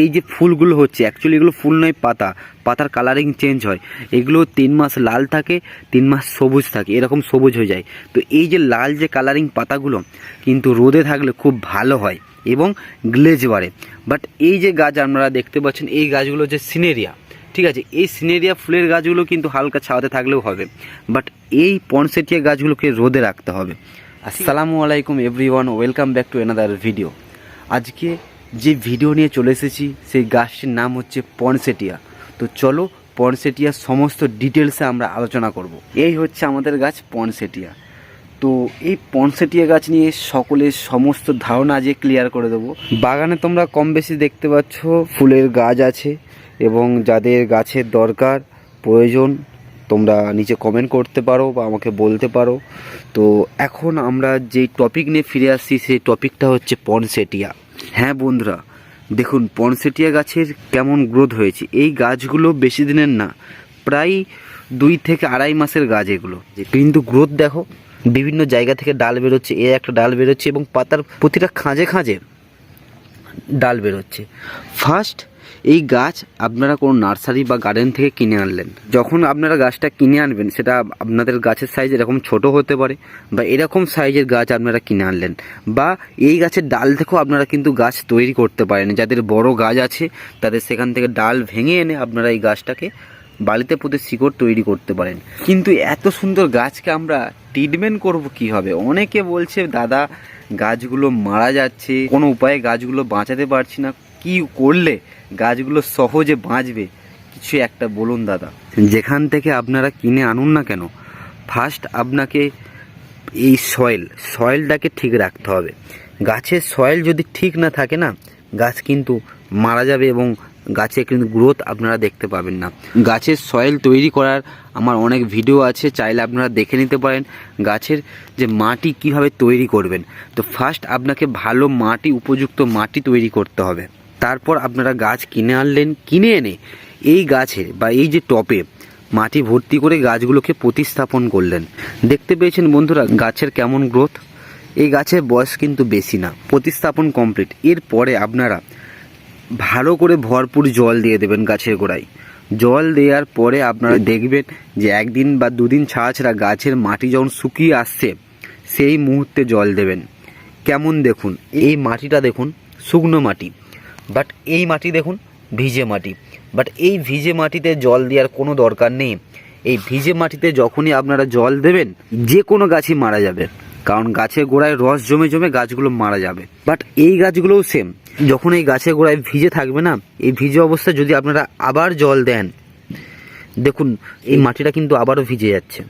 এই যে ফুলগুলো হচ্ছে অ্যাকচুয়ালি এগুলো ফুল নয় পাতা। পাতার কালারিং চেঞ্জ হয়। এগুলো তিন মাস লাল থাকে তিন মাস সবুজ থাকে এরকম সবুজ হয়ে যায়। তো এই যে লাল যে কালারিং পাতাগুলো কিন্তু রোদে থাকলে খুব ভালো হয় এবং গ্লেজ বাড়ে। বাট এই যে গাছ আপনারা দেখতে পাচ্ছেন এই গাছগুলো হচ্ছে সিনেরিয়া ঠিক আছে এই সিনেরিয়া ফুলের গাছগুলো কিন্তু হালকা ছাওয়াতে থাকলেও হবে। বাট এই পনসেটিয়া গাছগুলোকে রোদে রাখতে হবে। আসসালামু আলাইকুম everyone welcome back to another video আজকে যে ভিডিও নিয়ে চলে এসেছি, সেই গাছটির নাম হচ্ছে পনসেটিয়া। তো চলো পনসেটিয়ার সমস্ত ডিটেলসে আমরা আলোচনা করব। এই হচ্ছে আমাদের গাছ পনসেটিয়া। তো এই পনসেটিয়া গাছ নিয়ে সকলের সমস্ত ধারণা আজকে ক্লিয়ার করে দেবো। বাগানে তোমরা কম বেশি দেখতে পাচ্ছ ফুলের গাছ আছে এবং যাদের গাছের দরকার প্রয়োজন, তোমরা নিচে কমেন্ট করতে পারো বা আমাকে বলতে পারো। তো এখন আমরা যেই টপিক নিয়ে ফিরে আসছি, সেই টপিকটা হচ্ছে পনসেটিয়া। হ্যাঁ বন্ধুরা, দেখুন, পনসেটিয়া গাছের কেমন গ্রোথ হয়েছে। এই গাছগুলো বেশি দিনের না, প্রায় দুই থেকে আড়াই মাসের গাছ এগুলো। কিন্তু গ্রোথ দেখো, বিভিন্ন জায়গা থেকে ডাল বেরোচ্ছে, এ একটা ডাল বেরোচ্ছে এবং পাতার প্রতিটা খাঁজে খাঁজে ডাল বেরোচ্ছে। ফার্স্ট এই গাছ আপনারা কোনো নার্সারি বা গার্ডেন থেকে কিনে আনলেন। যখন আপনারা গাছটা কিনে আনবেন, সেটা আপনাদের গাছের সাইজ এরকম ছোট হতে পারে বা এরকম সাইজের গাছ আপনারা কিনে আনলেন বা এই গাছের ডাল থেকেও আপনারা কিন্তু গাছ তৈরি করতে পারেন। যাদের বড় গাছ আছে, তাদের সেখান থেকে ডাল ভেঙে এনে আপনারা এই গাছটাকে বাড়িতে পুঁতে শিকড় তৈরি করতে পারেন। কিন্তু এত সুন্দর গাছকে আমরা ট্রিটমেন্ট করব কীভাবে? অনেকে বলছে, দাদা, গাছগুলো মারা যাচ্ছে, কোনো উপায়ে গাছগুলো বাঁচাতে পারছি না। কি করলে গাছগুলো সহজে বাঁচবে? কিছু একটা বলুন দাদা। যেখান থেকে আপনারা কিনে আনুন না কেন ফার্স্ট আপনাকে এই সয়েল সয়েলটাকে ঠিক রাখতে হবে। গাছের সয়েল যদি ঠিক না থাকে না, গাছ কিন্তু মারা যাবে এবং গাছে কিন্তু গ্রোথ আপনারা দেখতে পাবেন না। গাছের সয়েল তৈরি করার আমার অনেক ভিডিও আছে, চাইলে আপনারা দেখে নিতে পারেন গাছের যে মাটি কীভাবে তৈরি করবেন। তো ফার্স্ট আপনাকে ভালো মাটি, উপযুক্ত মাটি তৈরি করতে হবে। তারপর আপনারা গাছ কিনে আনলেন, কিনে এনে এই গাছে বা এই যে টপে মাটি ভর্তি করে গাছগুলোকে প্রতিস্থাপন করলেন। দেখতে পেয়েছেন বন্ধুরা, গাছের কেমন গ্রোথ? এই গাছের বয়স কিন্তু বেশি না, প্রতিস্থাপন কমপ্লিট। এরপরে আপনারা ভালো করে ভরপুর জল দিয়ে দেবেন গাছের গোড়ায়। জল দেওয়ার পরে আপনারা দেখবেন যে একদিন বা দুদিন ছাড়া ছাড়া গাছের মাটি যখন শুকিয়ে আসছে, সেই মুহূর্তে জল দেবেন। কেমন দেখুন? এই মাটিটা দেখুন, শুকনো মাটি। বাট এই মাটি দেখুন, ভিজে মাটি। বাট এই ভিজে মাটিতে জল দেওয়ার কোনো দরকার নেই। এই ভিজে মাটিতে যখনই আপনারা জল দেবেন, যে কোনো গাছই মারা যাবে। কারণ গাছের গোড়ায় রস জমে জমে গাছগুলো মারা যাবে। বাট এই গাছগুলোও সেম যখন এই গাছের গোড়ায় ভিজে থাকবে না, এই ভিজে অবস্থায় যদি আপনারা আবার জল দেন, দেখুন, এই মাটিটা কিন্তু আবারও ভিজে যাচ্ছে।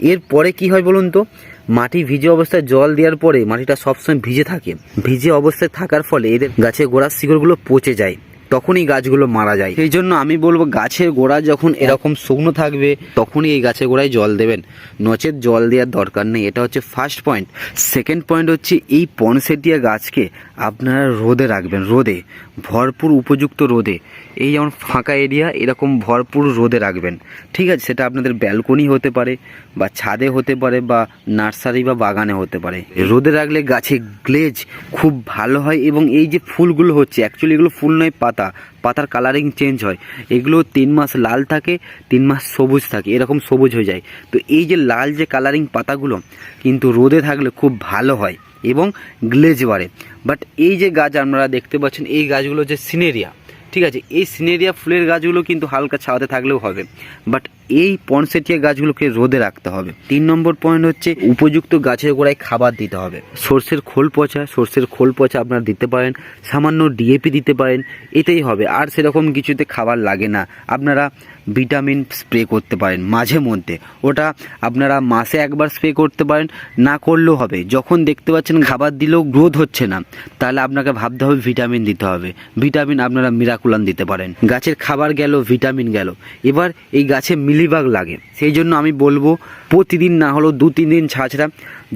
এরপরে কি হয় বলুন তো? মাটি ভিজে অবস্থায় জল দেওয়ার পরে মাটিটা সবসময় ভিজে থাকে। ভিজে অবস্থায় থাকার ফলে এদের গাছের গোড়ার শিকড়গুলো পচে যায়। তখনই গাছগুলো মারা যায়। সেই জন্য আমি বলব, গাছের গোড়া যখন এরকম শুকনো থাকবে, তখনই এই গাছের গোড়ায় জল দেবেন। নচেত জল দেওয়ার দরকার নেই। এটা হচ্ছে ফার্স্ট পয়েন্ট সেকেন্ড পয়েন্ট হচ্ছে এই পনসেটিয়া গাছকে আপনারা রোদে রাখবেন, রোদে। ভরপুর উপযুক্ত রোদে। এই যেমন ফাঁকা এরিয়া এরকম ভরপুর রোদে রাখবেন। ঠিক আছে, সেটা আপনাদের ব্যালকনি হতে পারে, বা ছাদে হতে পারে, বা নার্সারি বা বাগানে হতে পারে। রোদে রাখলে গাছে গ্লেজ খুব ভালো হয় এবং এই যে ফুলগুলো হচ্ছে অ্যাকচুয়ালি এগুলো ফুল নয়, পাতা। পাতার কালারিং চেঞ্জ হয়। এগুলো তিন মাস লাল থাকে, তিন মাস সবুজ থাকে, এরকম সবুজ হয়ে যায়। তো এই যে লাল যে কালারিং পাতাগুলো, কিন্তু রোদে থাকলে খুব ভালো হয়। এবং গ্লেজ বাড়ে বাট এই যে গাছ আপনারা দেখতে পাচ্ছেন, এই গাছগুলো হচ্ছে সিনেরিয়া। ঠিক আছে? এই সিনেরিয়া ফুলের গাছগুলো কিন্তু হালকা ছাওয়াতে থাকলেও হবে। বাট এই পনসেটিয়া গাছগুলোকে রোদে রাখতে হবে। তিন নম্বর পয়েন্ট হচ্ছে উপযুক্ত গাছের গোড়ায় খাবার দিতে হবে। সর্ষের খোল পচা, সর্ষের খোল পচা আপনারা দিতে পারেন, সামান্য ডিএপি দিতে পারেন এটাই হবে। আর সেরকম কিছুতে খাবার লাগে না। আপনারা ভিটামিন স্প্রে করতে পারেন মাঝে মধ্যে। ওটা আপনারা মাসে একবার স্প্রে করতে পারেন, না করলেও হবে। যখন দেখতে পাচ্ছেন খাবার দিলেও গ্রোথ হচ্ছে না, তাহলে আপনাকে ভাবতে হবে ভিটামিন দিতে হবে। ভিটামিন আপনারা মিরাকুলান দিতে পারেন। গাছের খাবার গেল, ভিটামিন গেল। এবার এই গাছে মিলিবাগ লাগে। সেই জন্য আমি বলব, প্রতিদিন না হলেও দু, তিন দিন ছাড়া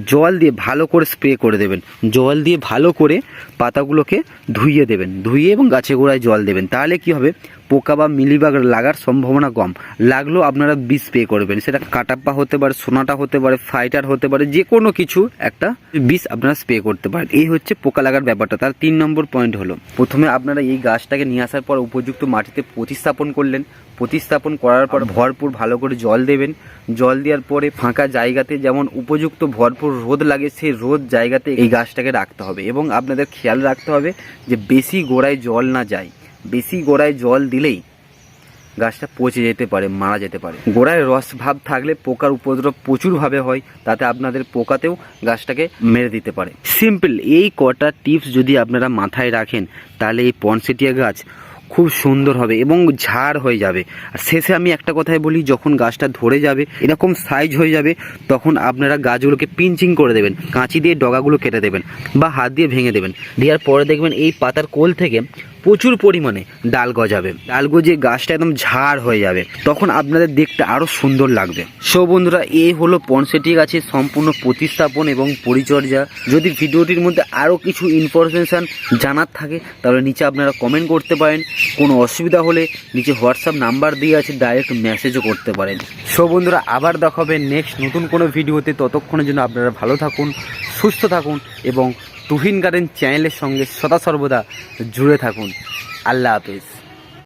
জল দিয়ে ভালো করে স্প্রে করে দেবেন। জল দিয়ে ভালো করে পাতাগুলোকে ধুইয়ে দেবেন। ধুইয়ে এবং গাছে গোড়ায় জল দেবেন। তাহলে কি হবে? পোকা বা মিলিবাগ লাগার সম্ভাবনা কম। লাগলেও আপনারা বিষ স্প্রে করবেন। সেটা কাটাপ্পা হতে পারে, সোনাটা হতে পারে, ফাইটার হতে পারে, যে কোনো কিছু একটা বিষ আপনারা স্প্রে করতে পারেন। এই হচ্ছে পোকা লাগার ব্যাপারটা। তার তিন নম্বর পয়েন্ট হলো, প্রথমে আপনারা এই গাছটাকে নিয়ে আসার পর উপযুক্ত মাটিতে প্রতিস্থাপন করলেন। প্রতিস্থাপন করার পর ভরপুর ভালো করে জল দেবেন। জল দেওয়ার পরে ফাঁকা জায়গাতে যেমন উপযুক্ত ভরপুর রোদ লাগে, সেই রোদ জায়গাতে এই গাছটাকে রাখতে হবে। এবং আপনাদের খেয়াল রাখতে হবে যে বেশি গোড়ায় জল না যায়। বেশি গোড়ায় জল দিলেই গাছটা পচে যেতে পারে, মারা যেতে পারে। গোড়ায় রস ভাব থাকলে পোকার উপদ্রব প্রচুরভাবে হয়, তাতে আপনাদের পোকাতেও গাছটাকে মেরে দিতে পারে। সিম্পল এই কটা টিপস যদি আপনারা মাথায় রাখেন, তাহলে এই পনসেটিয়া গাছ খুব সুন্দর হবে এবং ঝাড় হয়ে যাবে। আর শেষে আমি একটা কথাই বলি, যখন গাছটা ধরে যাবে, এরকম সাইজ হয়ে যাবে, তখন আপনারা গাছগুলোকে পিঞ্চিং করে দেবেন, কাঁচি দিয়ে ডগাগুলো কেটে দেবেন বা হাত দিয়ে ভেঙে দেবেন। দেওয়ার পরে দেখবেন এই পাতার কোল থেকে প্রচুর পরিমাণে ডাল গজাবে। ডাল গজিয়ে গাছটা একদম ঝাড় হয়ে যাবে। তখন আপনাদের দেখতে আরও সুন্দর লাগবে। সো বন্ধুরা এই হলো পনসেটি গাছের সম্পূর্ণ প্রতিস্থাপন এবং পরিচর্যা। যদি ভিডিওটির মধ্যে আরও কিছু ইনফরমেশান জানার থাকে, তাহলে নিচে আপনারা কমেন্ট করতে পারেন। কোনো অসুবিধা হলে নিচে হোয়াটসঅ্যাপ নাম্বার দিয়ে আছে ডাইরেক্ট মেসেজও করতে পারেন। সো বন্ধুরা, আবার দেখা হবে নেক্সট নতুন কোনো ভিডিওতে। ততক্ষণের জন্য আপনারা ভালো থাকুন, সুস্থ থাকুন এবং তুহিন গার্ডেন চ্যানেলের সঙ্গে সদা সর্বদা জুড়ে থাকুন। আল্লাহ হাফেজ।